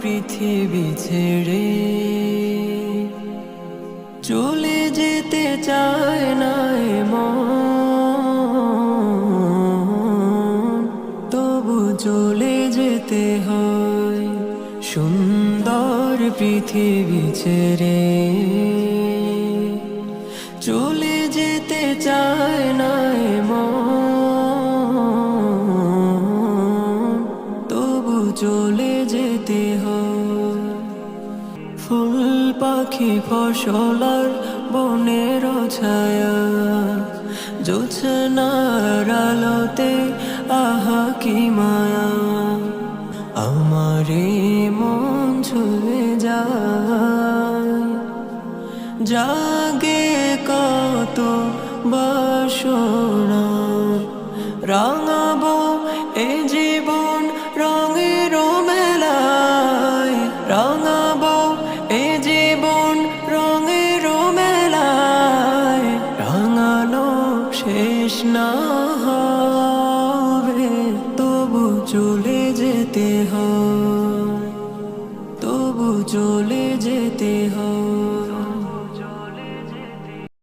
পৃথিবী ছেড়ে চলে যেতে চায় না তবু চলে যেতে হয় সুন্দর পৃথিবী ছেড়ে। চলে যেতে চায় না তবু চলে হয় ফুল পাখি ফসলার বনের ছায়া। আলোতে, আহা কি মায়া। আমারে মন ছুঁয়ে যায়। জাগে কত বাসনা। রাঙাবো এ জীবন শেষ না হবে তবু চলে যেতে হয়। তবু চলে যেতে হয়।